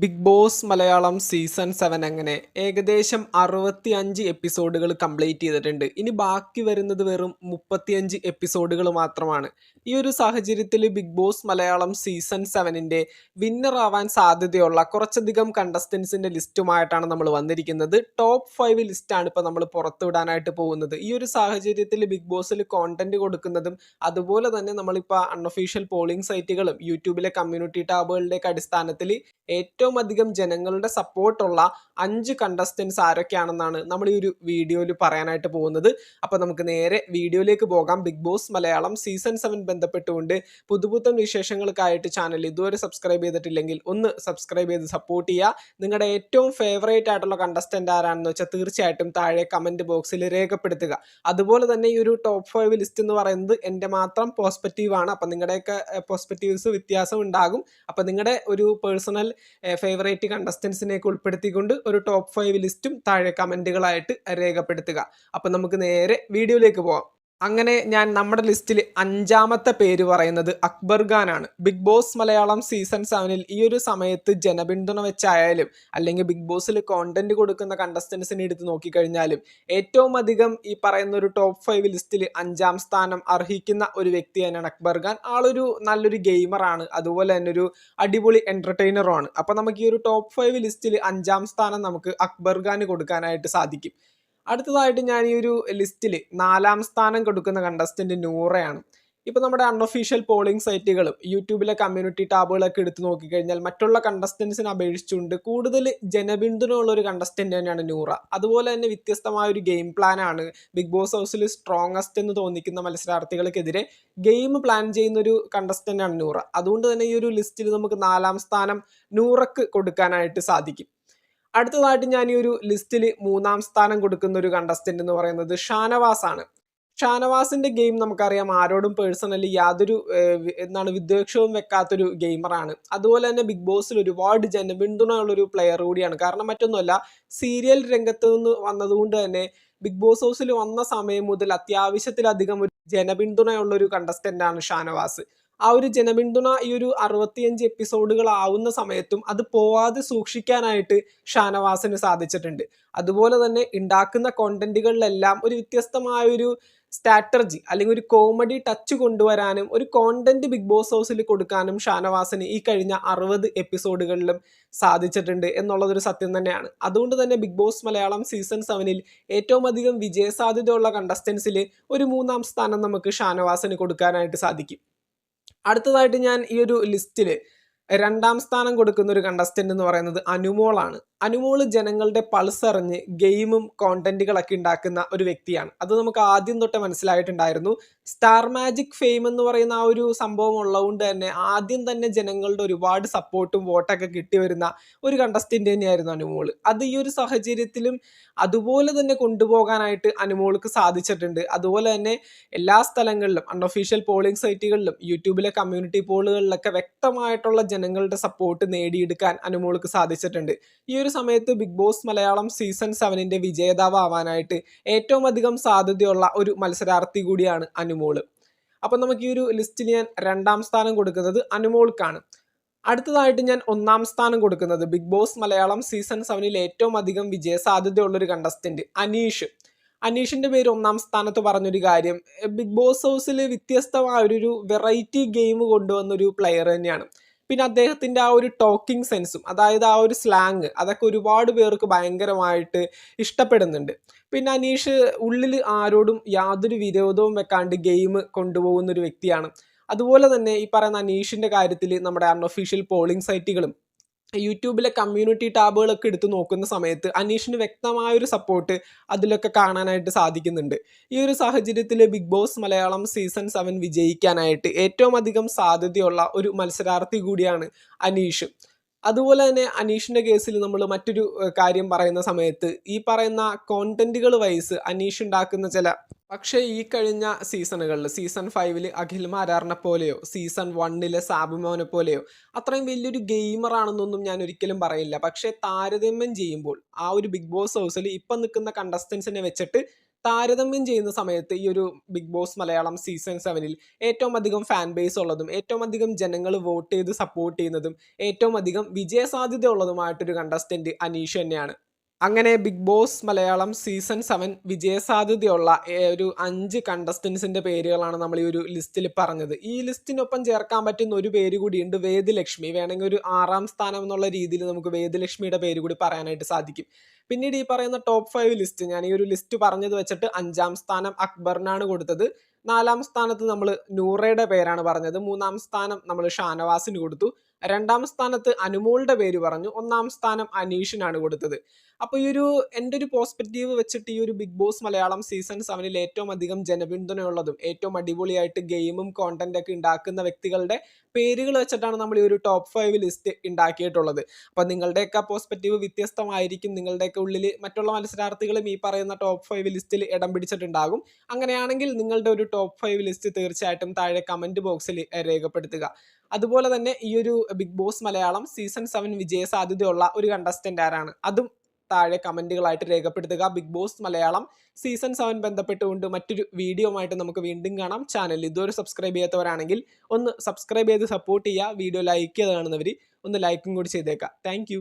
Bigg Boss Malayalam season seven അങ്ങനെ ഏകദേശം അറുപത്തി അഞ്ച് എപ്പിസോഡുകൾ കംപ്ലീറ്റ് ചെയ്തിട്ടുണ്ട്. ഇനി ബാക്കി വരുന്നത് വെറും മുപ്പത്തിയഞ്ച് എപ്പിസോഡുകൾ മാത്രമാണ്. ഈ ഒരു സാഹചര്യത്തിൽ ബിഗ് ബോസ് മലയാളം സീസൺ സെവനിന്റെ വിന്നർ ആവാൻ സാധ്യതയുള്ള കുറച്ചധികം കണ്ടസ്റ്റൻസിന്റെ ലിസ്റ്റുമായിട്ടാണ് നമ്മൾ വന്നിരിക്കുന്നത്. ടോപ്പ് ഫൈവ് ലിസ്റ്റാണ് ഇപ്പോൾ നമ്മൾ പുറത്തുവിടാനായിട്ട് പോകുന്നത്. ഈ ഒരു സാഹചര്യത്തിൽ ബിഗ് ബോസിൽ കോണ്ടന്റ് കൊടുക്കുന്നതും അതുപോലെ തന്നെ നമ്മളിപ്പോൾ അൺഒഫീഷ്യൽ പോളിംഗ് സൈറ്റുകളും യൂട്യൂബിലെ കമ്മ്യൂണിറ്റി ടാബുകളുടെയൊക്കെ അടിസ്ഥാനത്തിൽ ഏറ്റവും അധികം ജനങ്ങളുടെ സപ്പോർട്ടുള്ള അഞ്ച് കണ്ടസ്റ്റൻസ് ആരൊക്കെയാണെന്നാണ് നമ്മൾ ഈ ഒരു വീഡിയോയിൽ പറയാനായിട്ട് പോകുന്നത്. അപ്പോൾ നമുക്ക് നേരെ വീഡിയോയിലേക്ക് പോകാം. Bigg Boss Malayalam season seven ബന്ധപ്പെട്ടുകൊണ്ട് പുതുപുത്തൻ വിശേഷങ്ങൾക്കായിട്ട് ചാനൽ ഇതുവരെ സബ്സ്ക്രൈബ് ചെയ്തിട്ടില്ലെങ്കിൽ ഒന്ന് സബ്സ്ക്രൈബ് ചെയ്ത് സപ്പോർട്ട് ചെയ്യുക. നിങ്ങളുടെ ഏറ്റവും ഫേവറേറ്റ് ആയിട്ടുള്ള കണ്ടസ്റ്റന്റ് ആരാണെന്ന് വെച്ചാൽ തീർച്ചയായിട്ടും താഴെ കമന്റ് ബോക്സിൽ രേഖപ്പെടുത്തുക. അതുപോലെ തന്നെ ഈ ഒരു ടോപ്പ് ഫൈവ് ലിസ്റ്റ് എന്ന് പറയുന്നത് എന്റെ മാത്രം പോസ്പെക്റ്റീവ് ആണ്. അപ്പം നിങ്ങളുടെയൊക്കെ പോസ്പെക്റ്റീവ്സ് വ്യത്യാസം ഉണ്ടാകും. അപ്പം നിങ്ങളുടെ ഒരു പേഴ്സണൽ ഫേവറേറ്റ് കണ്ടസ്റ്റൻസിനെയൊക്കെ ഉൾപ്പെടുത്തിക്കൊണ്ട് ഒരു ടോപ്പ് ഫൈവ് ലിസ്റ്റും താഴെ കമന്റുകളായിട്ട് രേഖപ്പെടുത്തുക. അപ്പം നമുക്ക് നേരെ വീഡിയോയിലേക്ക് പോവാം. അങ്ങനെ ഞാൻ നമ്മുടെ ലിസ്റ്റിൽ അഞ്ചാമത്തെ പേര് പറയുന്നത് അക്ബർ ഖാനാണ്. ബിഗ് ബോസ് മലയാളം സീസൺ സെവനിൽ ഈ ഒരു സമയത്ത് ജനപിന്തുണ വെച്ചായാലും അല്ലെങ്കിൽ ബിഗ് ബോസിൽ കോണ്ടന്റ് കൊടുക്കുന്ന കണ്ടസ്റ്റൻസിനെ എടുത്ത് നോക്കിക്കഴിഞ്ഞാലും ഏറ്റവും അധികം ഈ പറയുന്ന ഒരു ടോപ്പ് ഫൈവ് ലിസ്റ്റിൽ അഞ്ചാം സ്ഥാനം അർഹിക്കുന്ന ഒരു വ്യക്തി തന്നെയാണ് അക്ബർ ഖാൻ. ആളൊരു നല്ലൊരു ഗെയിമറാണ് അതുപോലെ തന്നെ ഒരു അടിപൊളി എന്റർടൈനറുമാണ് അപ്പോൾ നമുക്ക് ഈ ഒരു ടോപ്പ് ഫൈവ് ലിസ്റ്റിൽ അഞ്ചാം സ്ഥാനം നമുക്ക് അക്ബർ ഖാന് കൊടുക്കാനായിട്ട് സാധിക്കും. അടുത്തതായിട്ട് ഞാൻ ഈ ഒരു ലിസ്റ്റിൽ നാലാം സ്ഥാനം കൊടുക്കുന്ന കണ്ടസ്റ്റന്റ് നൂറയാണ്. ഇപ്പോൾ നമ്മുടെ അൺഒഫീഷ്യൽ പോളിംഗ് സൈറ്റുകളും യൂട്യൂബിലെ കമ്മ്യൂണിറ്റി ടാബുകളൊക്കെ എടുത്തു നോക്കിക്കഴിഞ്ഞാൽ മറ്റുള്ള കണ്ടസ്റ്റൻസിനെ അപേക്ഷിച്ചുകൊണ്ട് കൂടുതൽ ജനപിന്തുണയുള്ള ഒരു കണ്ടസ്റ്റന്റ് തന്നെയാണ് നൂറ. അതുപോലെ തന്നെ വ്യത്യസ്തമായ ഒരു ഗെയിം പ്ലാൻ ആണ്. ബിഗ് ബോസ് ഹൗസിൽ സ്ട്രോങ്ങസ്റ്റ് എന്ന് തോന്നിക്കുന്ന മത്സരാർത്ഥികൾക്കെതിരെ ഗെയിം പ്ലാൻ ചെയ്യുന്ന ഒരു കണ്ടസ്റ്റന്റ് ആണ് നൂറ. അതുകൊണ്ട് തന്നെ ഈ ഒരു ലിസ്റ്റിൽ നമുക്ക് നാലാം സ്ഥാനം നൂറക്ക് കൊടുക്കാനായിട്ട് സാധിക്കും. അടുത്തതായിട്ട് ഞാൻ ഈ ഒരു ലിസ്റ്റിൽ മൂന്നാം സ്ഥാനം കൊടുക്കുന്ന ഒരു കണ്ടസ്റ്റന്റ് എന്ന് പറയുന്നത് ഷാനവാസ് ആണ് ഷാനവാസിന്റെ ഗെയിം നമുക്കറിയാം ആരോടും പേഴ്സണലി യാതൊരു എന്താണ് വിദ്വേഷവും വെക്കാത്തൊരു ഗെയിമറാണ് അതുപോലെ തന്നെ ബിഗ് ബോസിൽ ഒരുപാട് ജനപിന്തുണയുള്ള ഒരു പ്ലെയർ കൂടിയാണ്. കാരണം മറ്റൊന്നുമല്ല സീരിയൽ രംഗത്ത് നിന്ന് വന്നതുകൊണ്ട് തന്നെ ബിഗ് ബോസ് ഹൗസിൽ വന്ന സമയം മുതൽ അത്യാവശ്യത്തിലധികം ഒരു ജനപിന്തുണയുള്ള ഒരു കണ്ടസ്റ്റന്റ് ആണ് ഷാനവാസ്. ആ ഒരു ജനപിന്തുണ ഈ ഒരു അറുപത്തിയഞ്ച് എപ്പിസോഡുകൾ ആവുന്ന സമയത്തും അത് പോവാതെ സൂക്ഷിക്കാനായിട്ട് ഷാനവാസിന് സാധിച്ചിട്ടുണ്ട്. അതുപോലെ തന്നെ ഉണ്ടാക്കുന്ന കോണ്ടന്റുകളിലെല്ലാം ഒരു വ്യത്യസ്തമായ ഒരു സ്ട്രാറ്റജി അല്ലെങ്കിൽ ഒരു കോമഡി ടച്ച് കൊണ്ടുവരാനും ഒരു കോണ്ടന്റ് ബിഗ് ബോസ് ഹൗസിൽ കൊടുക്കാനും ഷാനവാസിന് ഈ കഴിഞ്ഞ അറുപത് എപ്പിസോഡുകളിലും സാധിച്ചിട്ടുണ്ട് എന്നുള്ളതൊരു സത്യം തന്നെയാണ്. അതുകൊണ്ട് തന്നെ ബിഗ് ബോസ് മലയാളം സീസൺ സെവനിൽ ഏറ്റവും അധികം വിജയസാധ്യതയുള്ള കണ്ടസ്റ്റൻസിൽ ഒരു മൂന്നാം സ്ഥാനം നമുക്ക് ഷാനവാസിന് കൊടുക്കാനായിട്ട് സാധിക്കും. അടുത്തതായിട്ട് ഞാൻ ഈ ഒരു ലിസ്റ്റിൽ രണ്ടാം സ്ഥാനം കൊടുക്കുന്ന ഒരു കണ്ടസ്റ്റന്റ് എന്ന് പറയുന്നത് അനുമോളാണ്. അനുമോൾ ജനങ്ങളുടെ പൾസ് അറിഞ്ഞ് ഗെയിമും കോണ്ടന്റുകളൊക്കെ ഉണ്ടാക്കുന്ന ഒരു വ്യക്തിയാണ്. അത് നമുക്ക് ആദ്യം തൊട്ട് മനസ്സിലായിട്ടുണ്ടായിരുന്നു. സ്റ്റാർ മാജിക് ഫെയിം എന്ന് പറയുന്ന ആ ഒരു സംഭവം ഉള്ളതുകൊണ്ട് തന്നെ ആദ്യം തന്നെ ജനങ്ങളുടെ ഒരുപാട് സപ്പോർട്ടും വോട്ടൊക്കെ കിട്ടി വരുന്ന ഒരു കണ്ടസ്റ്റന്റ് തന്നെയായിരുന്നു അനുമോൾ അത് ഈ ഒരു സാഹചര്യത്തിലും അതുപോലെ തന്നെ കൊണ്ടുപോകാനായിട്ട് അനുമോൾക്ക് സാധിച്ചിട്ടുണ്ട്. അതുപോലെ തന്നെ എല്ലാ സ്ഥലങ്ങളിലും അൺഒഫീഷ്യൽ പോളിംഗ് സൈറ്റുകളിലും യൂട്യൂബിലെ കമ്മ്യൂണിറ്റി പോളുകളിലൊക്കെ വ്യക്തമായിട്ടുള്ള ജനങ്ങളുടെ സപ്പോർട്ട് നേടിയെടുക്കാൻ അനുമോൾക്ക് സാധിച്ചിട്ടുണ്ട്. ഈ ഒരു സമയത്ത് ബിഗ് ബോസ് മലയാളം സീസൺ സെവനിന്റെ വിജേതാവ് ആവാനായിട്ട് ഏറ്റവും അധികം സാധ്യതയുള്ള ഒരു മത്സരാർത്ഥി കൂടിയാണ് അനുമോൾ അപ്പം നമുക്ക് ഈ ഒരു ലിസ്റ്റിൽ ഞാൻ രണ്ടാം സ്ഥാനം കൊടുക്കുന്നത് അനുമോൾക്കാണ്. അടുത്തതായിട്ട് ഞാൻ ഒന്നാം സ്ഥാനം കൊടുക്കുന്നത് ബിഗ് ബോസ് മലയാളം സീസൺ സെവനിൽ ഏറ്റവും അധികം വിജയ സാധ്യതയുള്ള ഒരു കണ്ടസ്റ്റന്റ് അനീഷ്. അനീഷിന്റെ പേര് ഒന്നാം സ്ഥാനത്ത് പറഞ്ഞൊരു കാര്യം ബിഗ് ബോസ് ഹൗസിൽ വ്യത്യസ്തമായ ഒരു വെറൈറ്റി ഗെയിം കൊണ്ടുവന്നൊരു പ്ലെയർ തന്നെയാണ്. പിന്നെ അദ്ദേഹത്തിന്റെ ആ ഒരു ടോക്കിംഗ് സെൻസും അതായത് ആ ഒരു സ്ലാങ് അതൊക്കെ ഒരുപാട് പേർക്ക് ഭയങ്കരമായിട്ട് ഇഷ്ടപ്പെടുന്നുണ്ട്. പിന്നെ അനീഷ് ഉള്ളിൽ ആരോടും യാതൊരു വിരോധവും വെക്കാണ്ട് ഗെയിം കൊണ്ടുപോകുന്ന ഒരു വ്യക്തിയാണ്. അതുപോലെ തന്നെ ഈ പറയുന്ന അനീഷിന്റെ കാര്യത്തിൽ നമ്മുടെ അൺഒഫീഷ്യൽ പോളിംഗ് സൈറ്റുകളും യൂട്യൂബിലെ കമ്മ്യൂണിറ്റി ടാബുകളൊക്കെ എടുത്ത് നോക്കുന്ന സമയത്ത് അനീഷിന് വ്യക്തമായൊരു സപ്പോർട്ട് അതിലൊക്കെ കാണാനായിട്ട് സാധിക്കുന്നുണ്ട്. ഈ ഒരു സാഹചര്യത്തിൽ Bigg Boss Malayalam season seven വിജയിക്കാനായിട്ട് ഏറ്റവും അധികം സാധ്യതയുള്ള ഒരു മത്സരാർത്ഥി കൂടിയാണ് അനീഷ്. അതുപോലെ തന്നെ അനീഷിന്റെ കേസിൽ നമ്മൾ മറ്റൊരു കാര്യം പറയുന്ന സമയത്ത് ഈ പറയുന്ന കോണ്ടന്റുകൾ വൈസ് അനീഷ് ഉണ്ടാക്കുന്ന ചില പക്ഷേ ഈ കഴിഞ്ഞ സീസണുകളിൽ സീസൺ ഫൈവിൽ അഖിൽ മാരാറിനെ പോലെയോ സീസൺ വണ്ണിലെ സാബുമോനെ പോലെയോ അത്രയും വലിയൊരു ഗെയിമറാണെന്നൊന്നും ഞാൻ ഒരിക്കലും പറയില്ല. പക്ഷേ താരതമ്യം ചെയ്യുമ്പോൾ ആ ഒരു ബിഗ് ബോസ് ഹൗസിൽ ഇപ്പം നിൽക്കുന്ന കണ്ടസ്റ്റൻസിനെ വെച്ചിട്ട് താരതമ്യം ചെയ്യുന്ന സമയത്ത് ഈ ഒരു ബിഗ് ബോസ് മലയാളം സീസൺ സെവനിൽ ഏറ്റവും അധികം ഫാൻ ബേസ് ഉള്ളതും ഏറ്റവും അധികം ജനങ്ങൾ വോട്ട് ചെയ്ത് സപ്പോർട്ട് ചെയ്യുന്നതും ഏറ്റവും അധികം വിജയസാധ്യത ഉള്ളതുമായിട്ടൊരു കണ്ടസ്റ്റന്റ് അനീഷ് തന്നെയാണ്. അങ്ങനെ Bigg Boss Malayalam season seven വിജയസാധ്യതയുള്ള ഒരു അഞ്ച് കണ്ടസ്റ്റൻസിന്റെ പേരുകളാണ് നമ്മൾ ഈ ഒരു ലിസ്റ്റിൽ പറഞ്ഞത്. ഈ ലിസ്റ്റിനൊപ്പം ചേർക്കാൻ പറ്റുന്ന ഒരു പേര് കൂടിയുണ്ട് വേദലക്ഷ്മി. വേണമെങ്കിൽ ഒരു ആറാം സ്ഥാനം എന്നുള്ള രീതിയിൽ നമുക്ക് വേദലക്ഷ്മിയുടെ പേര് കൂടി പറയാനായിട്ട് സാധിക്കും. പിന്നീട് ഈ പറയുന്ന ടോപ്പ് ഫൈവ് ലിസ്റ്റ് ഞാൻ ഈ ഒരു ലിസ്റ്റ് പറഞ്ഞത് വെച്ചിട്ട് അഞ്ചാം സ്ഥാനം അക്ബറിനാണ് കൊടുത്തത്. നാലാം സ്ഥാനത്ത് നമ്മൾ നൂറയുടെ പേരാണ് പറഞ്ഞത്. മൂന്നാം സ്ഥാനം നമ്മൾ ഷാനവാസിന് കൊടുത്തു. രണ്ടാം സ്ഥാനത്ത് അനുമോളുടെ പേര് പറഞ്ഞു. ഒന്നാം സ്ഥാനം അനീഷിനാണ് കൊടുത്തത്. അപ്പോൾ ഈ ഒരു എന്റെ ഒരു പോസ്പെക്റ്റീവ് വെച്ചിട്ട് ഈ ഒരു ബിഗ് ബോസ് മലയാളം സീസൺ സെവനിൽ ഏറ്റവും അധികം ജനപിന്തുണയുള്ളതും ഏറ്റവും അടിപൊളിയായിട്ട് ഗെയിമും കോണ്ടന്റ് ഒക്കെ ഉണ്ടാക്കുന്ന വ്യക്തികളുടെ പേരുകൾ വെച്ചിട്ടാണ് നമ്മൾ ഈ ഒരു ടോപ്പ് ഫൈവ് ലിസ്റ്റ് ഉണ്ടാക്കിയിട്ടുള്ളത് അപ്പോൾ നിങ്ങളുടെയൊക്കെ പോസ്പെക്റ്റീവ് വ്യത്യസ്തമായിരിക്കും നിങ്ങളുടെയൊക്കെ ഉള്ളിൽ മറ്റുള്ള മത്സരാർത്ഥികളും ഈ പറയുന്ന ടോപ്പ് ഫൈവ് ലിസ്റ്റിൽ ഇടം പിടിച്ചിട്ടുണ്ടാകും. അങ്ങനെയാണെങ്കിൽ നിങ്ങളുടെ ഒരു ടോപ്പ് ഫൈവ് ലിസ്റ്റ് തീർച്ചയായിട്ടും താഴെ കമന്റ് ബോക്സിൽ രേഖപ്പെടുത്തുക. അതുപോലെ തന്നെ ഈ ഒരു Bigg Boss Malayalam season seven വിജയ സാധ്യതയുള്ള ഒരു കണ്ടസ്റ്റന്റ് ആരാണ്? അതും താഴെ കമന്റുകളായിട്ട് രേഖപ്പെടുത്തുക. Bigg Boss Malayalam season seven ബന്ധപ്പെട്ടുകൊണ്ട് മറ്റൊരു വീഡിയോ ആയിട്ട് നമുക്ക് വീണ്ടും കാണാം. ചാനൽ ഇതുവരെ സബ്സ്ക്രൈബ് ചെയ്യാത്തവരാണെങ്കിൽ ഒന്ന് സബ്സ്ക്രൈബ് ചെയ്ത് സപ്പോർട്ട് ചെയ്യുക. വീഡിയോ ലൈക്ക് ചെയ്ത് കാണുന്നവർ ഒന്ന് ലൈക്കും കൂടി ചെയ്തേക്കാം താങ്ക്